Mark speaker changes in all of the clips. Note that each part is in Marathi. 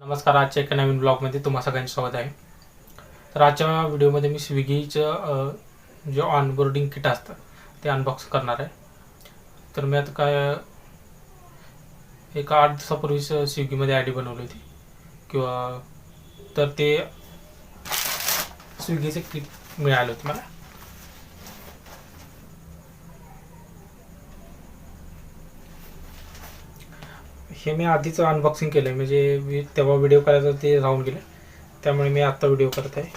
Speaker 1: नमस्कार आजच्या एका नवीन ब्लॉगमध्ये तुम्हा सगळ्यांचं स्वागत आहे. तर आजच्या व्हिडिओमध्ये मी स्विगीचं जे ऑनबोर्डिंग किट असतं ते अनबॉक्स करणार आहे. तर मी आता काय एका आठ दिवसापूर्वीच स्विगीमध्ये आय डी बनवली होती. किंवा तर ते स्विगीचे किट मिळाले होते मला. हे मी आधीच अनबॉक्सिंग केलं आहे म्हणजे मी तेव्हा व्हिडिओ करायचा ते राहून गेलं. त्यामुळे मी आत्ता व्हिडिओ करत आहे.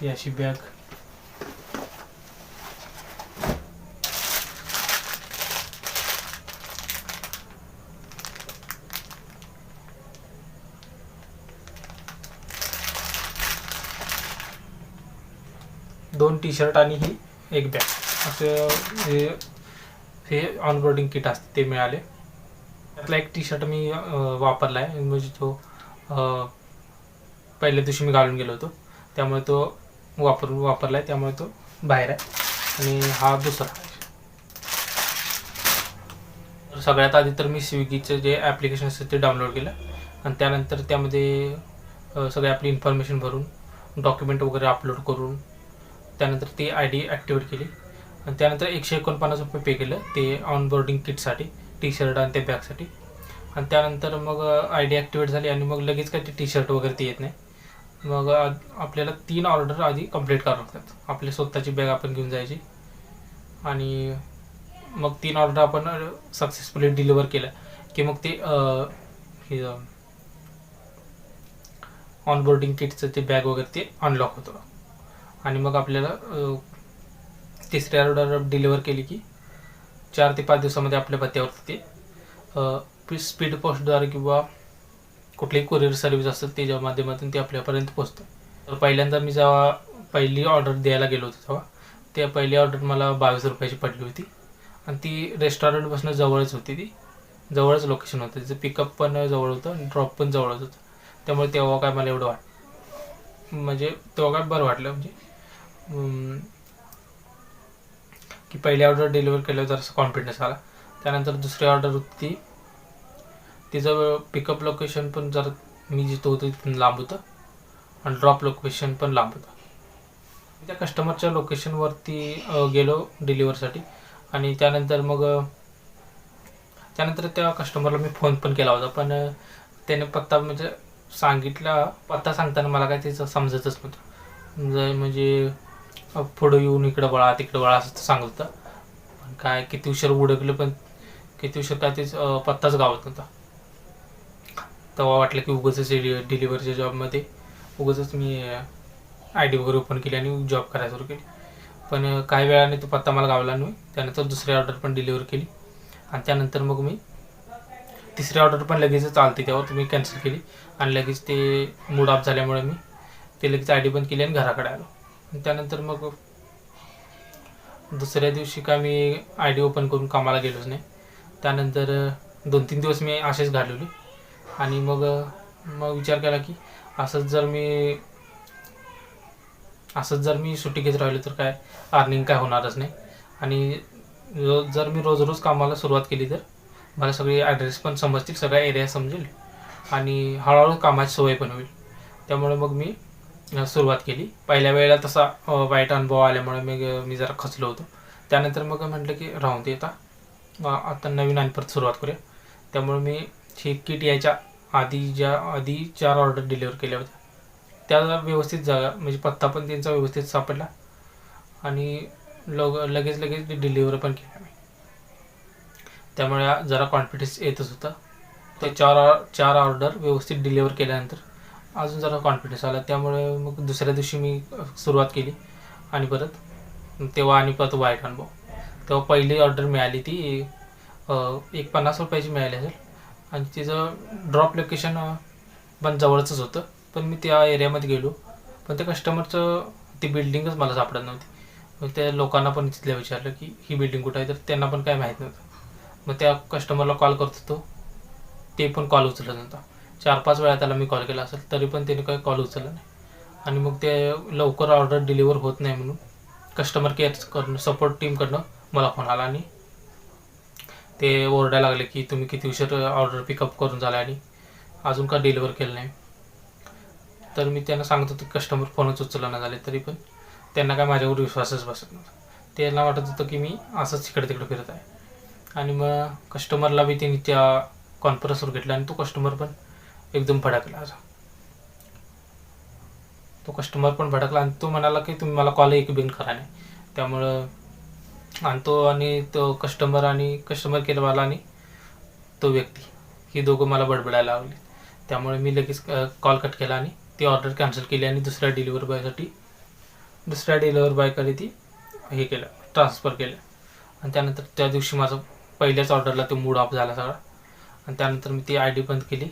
Speaker 1: ही अशी बॅग दोन टी शर्ट आणि ही एक बॅग असं हे हे ऑनबोर्डिंग किट असते ते मिळाले. त्यातला एक टी शर्ट मी वापरला आहे म्हणजे तो पहिल्या दिवशी मी घालून गेलो होतो. त्यामुळे तो वापर वापरला आहे त्यामुळे तो बाहेर आहे. आणि हा दुसरा. सगळ्यात आधी तर मी स्विगीचं जे ॲप्लिकेशन असतं ते डाउनलोड केलं. आणि त्यानंतर त्यामध्ये सगळी आपली इन्फॉर्मेशन भरून डॉक्युमेंट वगैरे अपलोड करून त्यानंतर ती आय डी ॲक्टिवेट केली. आणि त्यानंतर एकशे एकोणपन्नास रुपये पे केलं ते ऑनबोर्डिंग किटसाठी टी शर्ट आणि ते बॅगसाठी आणि त्यानंतर मग आय डी ॲक्टिवेट झाली आणि मग लगेच काय ते टी शर्ट वगैरे ते येत नाही. मग uh, आपल्याला तीन ऑर्डर आधी कंप्लीट करावं लागतात. आपली स्वतःची बॅग आपण घेऊन जायची. आणि मग तीन ऑर्डर आपण uh, सक्सेसफुली डिलिव्हर केलं की मग ते uh, हे ऑनबोर्डिंग किटचं ते बॅग वगैरे ते अनलॉक होतं. आणि मग आपल्याला तिसऱ्या ऑर्डर डिलिव्हर केली की चार ते पाच दिवसामध्ये आपल्या पत्त्यावरती ते स्पीड पोस्टद्वारे किंवा कुठलीही कुरिअर सर्व्हिस असतात त्याच्या माध्यमातून ते आपल्यापर्यंत पोचतं तर पहिल्यांदा मी जेव्हा पहिली ऑर्डर द्यायला गेलो होतो तेव्हा त्या पहिली ऑर्डर मला बावीस रुपयाची पडली होती. आणि ती रेस्टॉरंटपासून जवळच होती ती. जवळच लोकेशन होतं. तिचं पिकअप पण जवळ होतं आणि ड्रॉप पण जवळच होतं. त्यामुळे तेव्हा काय मला एवढं वाट म्हणजे तेव्हा काय बरं वाटलं म्हणजे की पहिली ऑर्डर डिलिव्हर केल्यावर जरासा कॉन्फिडन्स आला. त्यानंतर दुसरी ऑर्डर होती तिचं पिकअप लोकेशन पण जरा मी जिथं होतो तिथून लांब होतं. आणि ड्रॉप लोकेशन पण लांब होतं. त्या कस्टमरच्या लोकेशनवरती गेलो डिलिव्हरसाठी आणि त्यानंतर मग त्यानंतर त्या कस्टमरला मी फोन पण केला होता. पण त्याने पत्ता म्हणजे सांगितला पत्ता सांगताना मला काय त्याचं समजतच नव्हतं. म्हणजे पुढं येऊन इकडं बळा तिकडं बळा असं सांगत होतं. पण काय किती उशीर उडकलं पण किती उशीर काय तेच पत्ताच गावत नव्हता. तेव्हा वाटलं की उगाच डिलिव्हरीच्या जॉबमध्ये उगाचच मी आय डी वगैरे ओपन केली आणि जॉब करायला सुरू केली. पण काही वेळाने तो पत्ता मला गावला नाही. त्यानंतर दुसरी ऑर्डर पण डिलिव्हर केली. आणि त्यानंतर मग मी तिसरी ऑर्डर पण लगेचच चालते त्यावर तुम्ही कॅन्सल केली. आणि लगेच ते मूड ऑफ झाल्यामुळे मी ते लगेच आय डी बंद केली आणि घराकडे आलो. त्यानंतर मग दुसऱ्या दिवशी काय मी आय डी ओपन करून कामाला गेलोच नाही. त्यानंतर दोन तीन दिवस मी असेच घालवले. आणि मग मग विचार केला की असंच जर मी असंच जर मी सुट्टी घेत राहिलो तर काय अर्निंग काय होणारच नाही. आणि जर मी रोज रोज कामाला सुरुवात केली तर मला सगळे ॲड्रेस पण समजतील सगळा एरिया समजेल. आणि हळूहळू कामाची सवय पण होईल. त्यामुळे मग मी सुरुवात केली. पहिल्या वेळेला तसा वाईट अनुभव आल्यामुळे मी मी जरा खचलो होतो. त्यानंतर मग म्हटलं की राहून दे आता. आता नवीन आणि परत सुरुवात करूया. त्यामुळे मी ही किट यायच्या आधी ज्या आधी चार ऑर्डर डिलिव्हर केल्या होत्या. त्या व्यवस्थित जागा म्हणजे पत्ता पण त्यांचा व्यवस्थित सापडला आणि लग लगेच लगेच डिलिव्हर पण केल्या मी त्यामुळे जरा कॉन्फिडन्स येतच होता. ते चार चार ऑर्डर व्यवस्थित डिलिव्हर केल्यानंतर अजून जरा कॉन्फिडन्स आला. त्यामुळे मग दुसऱ्या दिवशी मी सुरुवात केली. आणि परत तेव्हा आणि परत वाईट अनुभव. तेव्हा पहिली ऑर्डर मिळाली ती एक पन्नास रुपयाची मिळाली असेल. आणि तिचं ड्रॉप लोकेशन पण जवळचंच होतं. पण मी त्या एरियामध्ये गेलो. पण त्या कस्टमरचं ती बिल्डिंगच मला सापडत नव्हती. मग त्या लोकांना पण तिथल्या विचारलं की ही बिल्डिंग कुठं आहे? तर त्यांना पण काय माहीत नव्हतं. मग त्या कस्टमरला कॉल करत होतो. ते पण कॉल उचलत नव्हता. चार पाच वेळा त्याला मी कॉल केला असेल तरी पण त्याने काही कॉल उचलला नाही. आणि मग ते लवकर ऑर्डर डिलिव्हर होत नाही म्हणून कस्टमर केअरकडनं सपोर्ट टीमकडनं मला फोन आला आणि ते ओरडायला लागले की तुम्ही किती उशीर ऑर्डर पिकअप करून झाला आणि अजून का डिलिव्हर केलं नाही. तर मी त्यांना सांगत होतो कस्टमर फोनच उचलना झाले तरी पण त्यांना काय माझ्यावर विश्वासच बसत नव्हता. त्यांना वाटत होतं की मी असंच इकडे तिकडे फिरत आहे. आणि मग कस्टमरला बी त्यांनी त्या कॉन्फरन्सवर घेतला आणि तो कस्टमर पण एकदम भडकला तो कस्टमर पण भडकला आणि तो म्हणाला की तुम्ही मला कॉल एक बिन करा नाही. त्यामुळं आणि तो आणि तो कस्टमर आणि कस्टमर केअरवाला आणि तो व्यक्ती ही दोघं मला बडबडायला लागले त्यामुळे मी लगेच कॉल कट केला आणि ती ऑर्डर कॅन्सल केली आणि दुसऱ्या डिलिव्हर बॉयसाठी दुसऱ्या डिलिव्हर बॉयकडे ती हे केलं ट्रान्सफर केलं. आणि त्यानंतर त्या दिवशी माझं पहिल्याच ऑर्डरला तो मूड ऑफ झाला सगळा. आणि त्यानंतर मी ती आय डी बंद केली.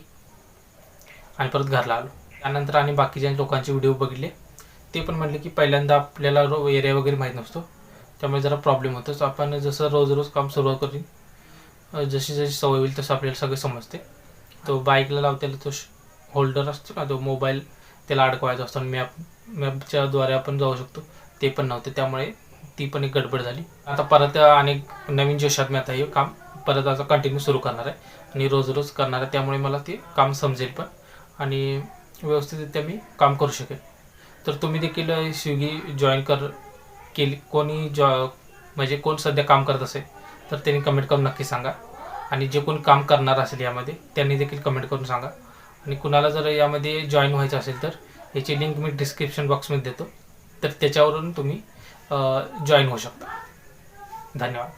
Speaker 1: आणि परत घरला आलो. त्यानंतर आणि बाकीच्या लोकांचे व्हिडिओ बघितले. ते पण म्हटले की पहिल्यांदा आपल्याला रो एरिया वगैरे माहीत नसतो. त्यामुळे जरा प्रॉब्लेम होतोच आपण जसं रोज रोज काम सुरुवात करीन जशी जशी सवय होईल तसं आपल्याला सगळं समजते. तो बाईकला लावतेला तो होल्डर असतो ना तो मोबाईल त्याला अडकवायचा असतो आणि मॅप मॅपच्या द्वारे आपण जाऊ शकतो. ते पण नव्हते. त्यामुळे ती पण एक गडबड झाली. आता परत अनेक नवीन जोशात मी आता हे काम परत आता कंटिन्यू सुरू करणार आहे. आणि रोज रोज करणार आहे. त्यामुळे मला ते काम समजेल पण. आणि व्यवस्थितरित्या मी काम करू शकेन. तर तुम्ही देखील स्विगी जॉईन कर केली कोणी जॉ म्हणजे कोण सध्या काम करत असेल तर त्यांनी कमेंट करून नक्की सांगा. आणि जे कोण काम करणार असेल यामध्ये त्यांनी देखील कमेंट करून सांगा. आणि कुणाला जर यामध्ये जॉईन व्हायचं असेल तर याची लिंक मी डिस्क्रिप्शन बॉक्समध्ये देतो. तर त्याच्यावरून तुम्ही जॉईन होऊ शकता. धन्यवाद.